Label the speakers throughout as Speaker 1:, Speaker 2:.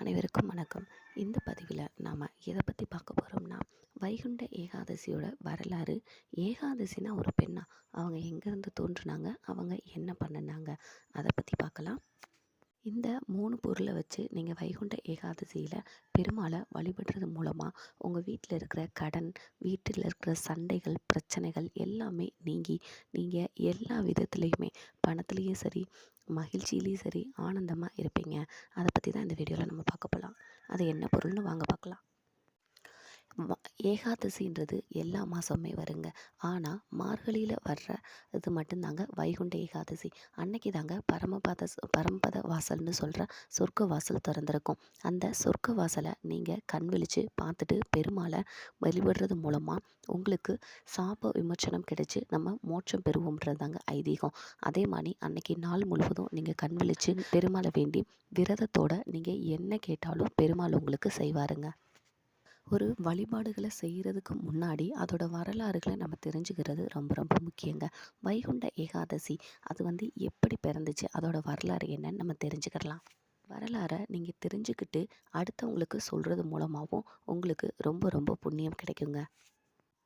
Speaker 1: அனைவருக்கும் வணக்கம். இந்த பதிவில் நாம் எதை பற்றி பார்க்க போகிறோம்னா வைகுண்ட ஏகாதசியோட வரலாறு. ஏகாதசினா ஒரு பெண்ணா? அவங்க எங்கேருந்து தோன்றுனாங்க? அவங்க என்ன பண்ணினாங்க? அதை பற்றி பார்க்கலாம். இந்த மூணு பொருளை வச்சு நீங்கள் வைகுண்ட ஏகாதசியில் பெருமாளை வழிபடுறது மூலமாக உங்கள் வீட்டில் இருக்கிற கடன் வீட்டில் இருக்கிற சண்டைகள் பிரச்சனைகள் எல்லாமே நீங்கி நீங்கள் எல்லா விதத்துலேயுமே பணத்துலேயும் சரி மகிழ்ச்சியிலையும் சரி ஆனந்தமாக இருப்பீங்க. அதை பற்றி தான் இந்த வீடியோவில் நம்ம பார்க்க போகலாம் அது என்ன பொருள்னு வாங்க பார்க்கலாம். ஏகாதசின்றது எல்லா மாதமுமே வருங்க. ஆனால் மார்கழியில் வர்ற இது மட்டும்தாங்க வைகுண்ட ஏகாதசி. அன்னைக்கு தாங்க பரமபத பரமபத வாசல்னு சொல்கிற சொர்க்க வாசல் திறந்திருக்கும். அந்த சொர்க்க வாசலை நீங்கள் கண் விழித்து பார்த்துட்டு பெருமாளை வழிபடுறது மூலமாக உங்களுக்கு சாப விமர்சனம் கிடைச்சி நம்ம மோட்சம் பெறுவோம்ன்றது தாங்க ஐதீகம். அதே மாதிரி அன்னைக்கு நாள் முழுவதும் நீங்கள் கண் விழித்து பெருமாளை வேண்டி விரதத்தோடு நீங்கள் என்ன கேட்டாலும் பெருமாள் உங்களுக்கு செய்வாருங்க. ஒரு வழிபாடுகளை செய்கிறதுக்கு முன்னாடி அதோட வரலாறுகளை நம்ம தெரிஞ்சுக்கிறது ரொம்ப ரொம்ப முக்கியங்க. வைகுண்ட ஏகாதசி அது வந்து எப்படி பிறந்துச்சு அதோட வரலாறு என்னன்னு நம்ம தெரிஞ்சுக்கிடலாம். வரலாறை நீங்கள் தெரிஞ்சுக்கிட்டு அடுத்தவங்களுக்கு சொல்கிறது மூலமாகவும் உங்களுக்கு ரொம்ப ரொம்ப புண்ணியம் கிடைக்குங்க.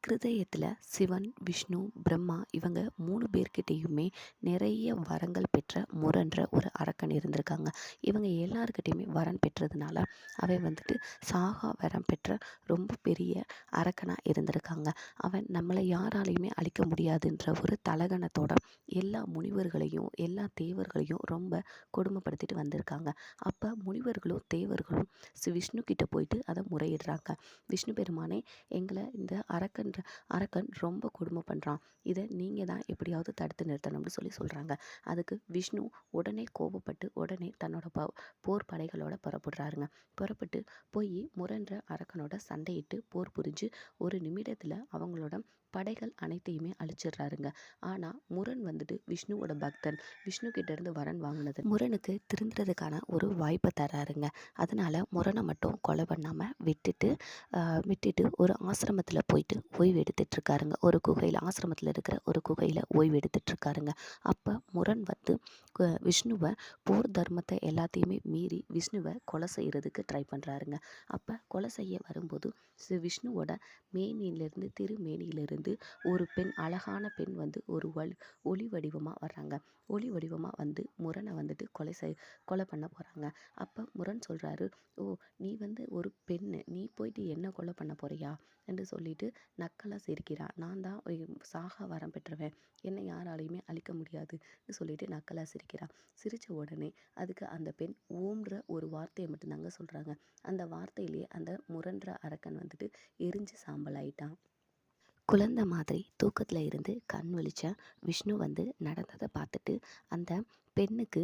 Speaker 1: கிருதயத்தில் சிவன் விஷ்ணு பிரம்மா இவங்க மூணு பேர்கிட்டேயுமே நிறைய வரங்கள் பெற்ற முரன்ற ஒரு அரக்கன் இருந்திருக்காங்க. இவங்க எல்லாருக்கிட்டேயுமே வரன் பெற்றதுனால அவன் வந்துட்டு சாகா வரம் பெற்ற ரொம்ப பெரிய அரக்கனாக இருந்திருக்காங்க. அவன் நம்மளை யாராலையுமே அழிக்க முடியாதுன்ற ஒரு தலகணத்தோட எல்லா முனிவர்களையும் எல்லா தேவர்களையும் ரொம்ப கொடுமைப்படுத்திட்டு வந்திருக்காங்க. அப்போ முனிவர்களும் தேவர்களும் விஷ்ணு கிட்ட போயிட்டு அதை முறையிடுறாங்க. விஷ்ணு பெருமானே எங்களை இந்த அரக்கன் அரக்கன் ரொம்ப கொடுமை பண்ணுறான் இதை நீங்கள் தான் எப்படியாவது தடுத்து நிறுத்தணும்னு சொல்லி சொல்கிறாங்க அதுக்கு விஷ்ணு உடனே கோபப்பட்டு உடனே தன்னோட ப போர் படைகளோட புறப்படுறாருங்க. புறப்பட்டு போய் முரன்ற அரக்கனோட சண்டையிட்டு போர் புரிஞ்சு ஒரு நிமிடத்தில் அவங்களோட படைகள் அனைத்தையுமே அழிச்சிடுறாருங்க. ஆனால் முரண் வந்துட்டு விஷ்ணுவோட பக்தன். விஷ்ணு கிட்டேருந்து வரன் வாங்கினது. முரனுக்கு திருந்துறதுக்கான ஒரு வாய்ப்பை தர்றாருங்க. அதனால் முரனை மட்டும் கொலை பண்ணாமல் விட்டுட்டு விட்டுட்டு ஒரு ஆசிரமத்தில் போயிட்டு ஓய்வு எடுத்துட்ருக்காருங்க. ஒரு குகையில் ஆசிரமத்தில் இருக்கிற ஒரு குகையில் ஓய்வு எடுத்துட்ருக்காருங்க. அப்போ முரண் வந்து விஷ்ணுவை போர் தர்மத்தை எல்லாத்தையுமே மீறி விஷ்ணுவை கொலை செய்கிறதுக்கு ட்ரை பண்ணுறாருங்க அப்போ கொலை செய்ய வரும்போது விஷ்ணுவோட மேனியிலேருந்து திருமேனியிலிருந்து வந்து ஒரு பெண் அழகான பெண் வந்து ஒரு வல் ஒளி வடிவமாக வர்றாங்க. ஒளி வடிவமாக வந்து முரனை வந்துட்டு கொலை செய் கொலை பண்ண போகிறாங்க அப்போ முரண் சொல்கிறாரு ஓ நீ வந்து ஒரு பெண்ணு நீ போயிட்டு என்ன கொலை பண்ண போறியா? என்று சொல்லிட்டு நக்கலாக சிரிக்கிறான் நான் தான் சாக வரம் பெற்றவன். என்னை யாராலையுமே அழிக்க முடியாதுன்னு சொல்லிட்டு நக்கலாக சிரிக்கிறான் சிரித்த உடனே அதுக்கு அந்த பெண் ஓம்ன்ற ஒரு வார்த்தையை மட்டும்தாங்க சொல்கிறாங்க அந்த வார்த்தையிலேயே அந்த முரன்ற அரக்கன் வந்துட்டு எரிஞ்சு சாம்பல் ஆயிட்டான் குழந்த மாதிரி தூக்கத்தில் இருந்து கண் விழிச்ச விஷ்ணு வந்து நடந்ததை பார்த்துட்டு அந்த பெண்ணுக்கு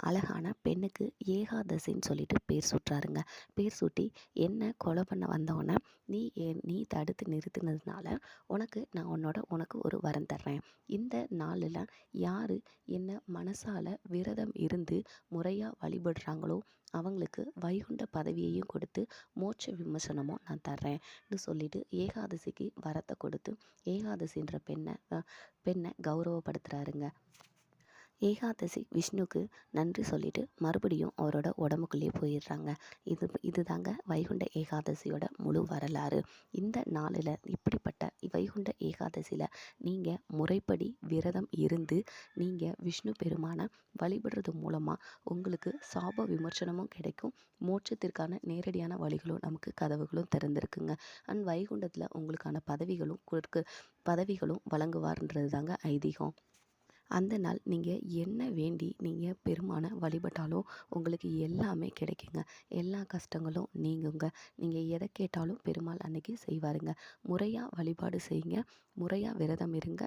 Speaker 1: அழகான பெண்ணுக்கு ஏகாதசின்னு சொல்லிட்டு பேர் சுட்டுறாருங்க. பேர் சூட்டி என்ன கொலை பண்ண வந்தவொடனே நீ நீ தடுத்து நிறுத்தினதுனால உனக்கு நான் உன்னோட உனக்கு ஒரு வரம் தர்றேன். இந்த நாளில் யார் என்ன மனசால் விரதம் இருந்து முறையாக வழிபடுறாங்களோ அவங்களுக்கு வைகுண்ட பதவியையும் கொடுத்து மோட்ச விமர்சனமும் நான் தர்றேன்னு சொல்லிட்டு ஏகாதசிக்கு வரத்தை கொடுத்து ஏகாதசின்ற பெண்ணை பெண்ணை கௌரவப்படுத்துகிறாருங்க ஏகாதசி விஷ்ணுக்கு நன்றி சொல்லிட்டு மறுபடியும் அவரோட உடம்புக்குள்ளேயே போயிடுறாங்க. இது இதுதாங்க வைகுண்ட ஏகாதசியோட முழு வரலாறு. இந்த நாளில் இப்படிப்பட்ட வைகுண்ட ஏகாதசியில் நீங்கள் முறைப்படி விரதம் இருந்து நீங்கள் விஷ்ணு பெருமானை வழிபடுறது மூலமாக உங்களுக்கு சாப விமர்சனமும் கிடைக்கும். மோட்சத்திற்கான நேரடியான வழிகளும் நமக்கு கதவுகளும் திறந்திருக்குங்க. அண்ட் வைகுண்டத்தில் உங்களுக்கான பதவிகளும் கொடுக்கு பதவிகளும் வழங்குவார்ன்றது தாங்க ஐதீகம். அந்த நாள் நீங்கள் என்ன வேண்டி நீங்கள் பெருமானை வழிபட்டாலும் உங்களுக்கு எல்லாமே கிடைக்குங்க. எல்லா கஷ்டங்களும் நீங்குங்க. நீங்கள் எதை கேட்டாலும் பெருமாள் அன்னைக்கு செய்வாருங்க. முறையாக வழிபாடு செய்யுங்க. முறையாக விரதம் இருங்க.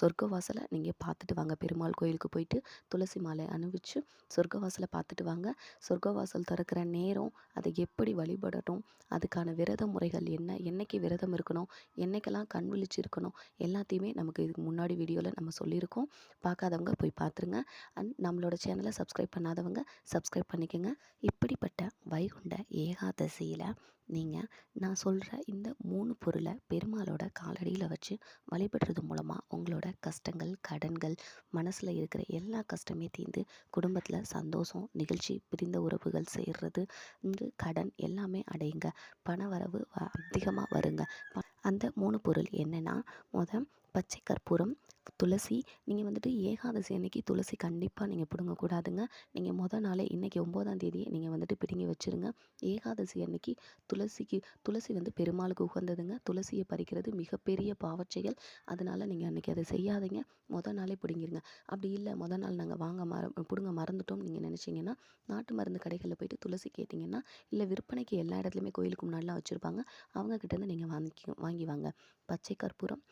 Speaker 1: சொர்க்க வாசலை நீங்கள் பார்த்துட்டு வாங்க. பெருமாள் கோயிலுக்கு போயிட்டு துளசி மாலை அணிவிச்சு சொர்க்க வாசலை பார்த்துட்டு வாங்க. சொர்க்க வாசல் திறக்கிற நேரம் அதை எப்படி வழிபடணும்? அதுக்கான விரத முறைகள் என்ன? என்னைக்கு விரதம் இருக்கணும்? என்னைக்கெல்லாம் கண் விழிச்சு இருக்கணும் எல்லாத்தையுமே நமக்கு இதுக்கு முன்னாடி வீடியோவில் நம்ம சொல்லியிருக்கோம். பார்க்காதவங்க போய் பார்த்துருங்க. அண்ட் நம்மளோட சேனலை சப்ஸ்கிரைப் பண்ணாதவங்க சப்ஸ்கிரைப் பண்ணிக்கோங்க. இப்படிப்பட்ட வைகுண்ட ஏகாதசியில் நீங்கள் நான் சொல்கிற இந்த மூணு பொருளை பெருமாளோட காலடியில் வச்சு வழிபடுறது மூலமாக உங்களோட கஷ்டங்கள் கடன்கள் மனசில் இருக்கிற எல்லா கஷ்டமே தீர்ந்து குடும்பத்தில் சந்தோஷம் நிகழ்ச்சி பிரிந்த உறவுகள் சேர்றது இந்த கடன் எல்லாமே அடையுங்க. பண வரவு அதிகமாக வருங்க. அந்த மூணு பொருள் என்னென்னா மொதல் பச்சை கற்பூரம் துளசி நீங்கள் வந்துட்டு ஏகாதசி அன்னைக்கு துளசி கண்டிப்பாக நீங்கள் பிடுங்கக்கூடாதுங்க. நீங்கள் மொதல் நாளே இன்றைக்கி ஒம்போதாம் தேதியே நீங்கள் வந்துட்டு பிடுங்கி வச்சுருங்க. ஏகாதசி அன்னைக்கு துளசிக்கு துளசி வந்து பெருமாளுக்கு உகந்ததுங்க. துளசியை பறிக்கிறது மிகப்பெரிய பாவச்செயல். அதனால் நீங்கள் அன்றைக்கி அதை செய்யாதீங்க. மொதல் நாளே பிடுங்கிருங்க. அப்படி இல்லை மொதல் நாள் நாங்கள் வாங்க மற பிடுங்க மறந்துட்டோம் நீங்கள் நினச்சிங்கன்னா நாட்டு மருந்து கடைகளில் போயிட்டு துளசி கேட்டிங்கன்னா இல்லை விற்பனைக்கு எல்லா இடத்துலையுமே கோயிலுக்கு முன்னாடிலாம் வச்சுருப்பாங்க. அவங்கக்கிட்டேருந்து நீங்கள் வாங்கி வாங்கி வாங்க பச்சை கற்பூரம்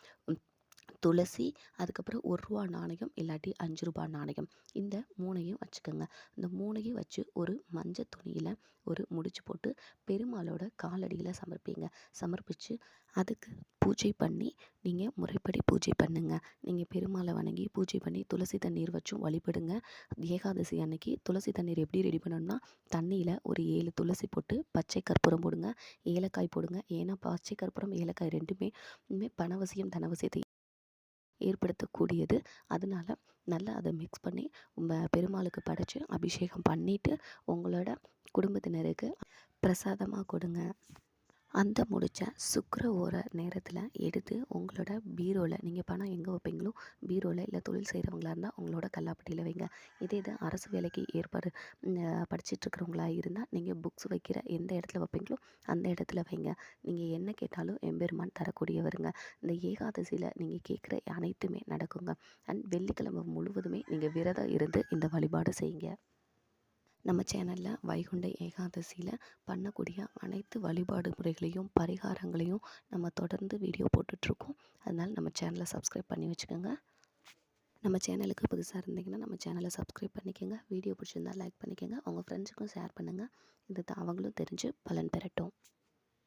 Speaker 1: துளசி அதுக்கப்புறம் ஒரு ரூபா நாணயம் இல்லாட்டி அஞ்சு ரூபா நாணயம். இந்த மூணையும் வச்சுக்கோங்க. இந்த மூணையும் வச்சு ஒரு மஞ்சள் துணியில் ஒரு முடிச்சு போட்டு பெருமாளோட காலடியில் சமர்ப்பிங்க. சமர்ப்பித்து அதுக்கு பூஜை பண்ணி நீங்கள் முறைப்படி பூஜை பண்ணுங்க. நீங்கள் பெருமாளை வணங்கி பூஜை பண்ணி துளசி தண்ணீர் வச்சும் வழிபடுங்க. ஏகாதசி அன்னைக்கு துளசி தண்ணீர் எப்படி ரெடி பண்ணணும்னா தண்ணியில் ஒரு ஏழு துளசி போட்டு பச்சை கற்பூரம் போடுங்க. ஏலக்காய் போடுங்க. ஏன்னா பச்சை கற்பூரம் ஏலக்காய் ரெண்டுமே பணவசியம் தனவசியத்தை ஏற்படுத்தக்கூடியது. அதனால நல்லா அதை மிக்ஸ் பண்ணி பெருமாளுக்கு படைச்சி அபிஷேகம் பண்ணிவிட்டு உங்களோட குடும்பத்தினருக்கு பிரசாதமாக கொடுங்க. அந்த முடிச்ச சுக்கர ஓர நேரத்தில் எடுத்து உங்களோட பீரோவில் நீங்கள் பணம் எங்கே வைப்பீங்களோ பீரோவில் இல்லை தொழில் செய்கிறவங்களா இருந்தால் உங்களோட கல்லாப்பட்டியில் வைங்க. இதே இது அரசு வேலைக்கு ஏற்பாடு படிச்சிட்ருக்கிறவங்களா இருந்தால் நீங்கள் புக்ஸ் வைக்கிற எந்த இடத்துல வைப்பீங்களோ அந்த இடத்துல வைங்க. நீங்கள் என்ன கேட்டாலும் எம்பெருமான் தரக்கூடியவருங்க. இந்த ஏகாதசியில் நீங்கள் கேட்குற அனைத்துமே நடக்குங்க. அண்ட் வெள்ளிக்கிழமை முழுவதுமே நீங்கள் விரதம் இருந்து இந்த வழிபாடு செய்யுங்க. நம்ம சேனலில் வைகுண்ட ஏகாதசியில் பண்ணக்கூடிய அனைத்து வழிபாடு முறைகளையும் பரிகாரங்களையும் நம்ம தொடர்ந்து வீடியோ போட்டுட்ருக்கோம். அதனால் நம்ம சேனலை சப்ஸ்கிரைப் பண்ணி வச்சுக்கோங்க. நம்ம சேனலுக்கு புதுசாக இருந்தீங்கன்னா நம்ம சேனலை சப்ஸ்கிரைப் பண்ணிக்கோங்க. வீடியோ பிடிச்சிருந்தால் லைக் பண்ணிக்கோங்க. உங்கள் ஃப்ரெண்ட்ஸுக்கும் ஷேர் பண்ணுங்கள் இது அவங்களும் தெரிஞ்சு பலன் பெறட்டும்.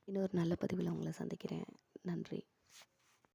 Speaker 1: இன்னொரு நல்ல பதிவில் உங்களை சந்திக்கிறேன். நன்றி.